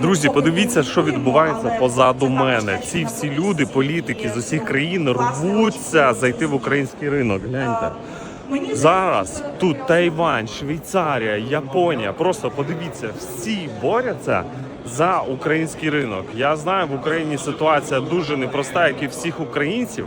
Друзі, подивіться, що відбувається позаду мене. Ці всі люди, політики з усіх країн рвуться зайти в український ринок. Гляньте. Зараз тут Тайвань, Швейцарія, Японія. Просто подивіться, всі борються за український ринок. Я знаю, в Україні ситуація дуже непроста, як і всіх українців.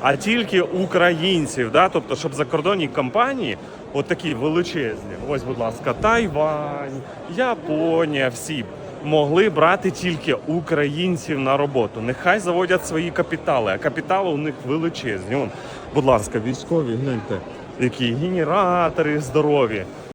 а тільки українців. Да? Тобто, щоб закордонні компанії, от такі величезні, ось, будь ласка, Тайвань, Японія, всі. Могли брати тільки українців на роботу. Нехай заводять свої капітали, а капітали у них величезні. Вон, будь ласка, військові, гляньте, які генератори здорові.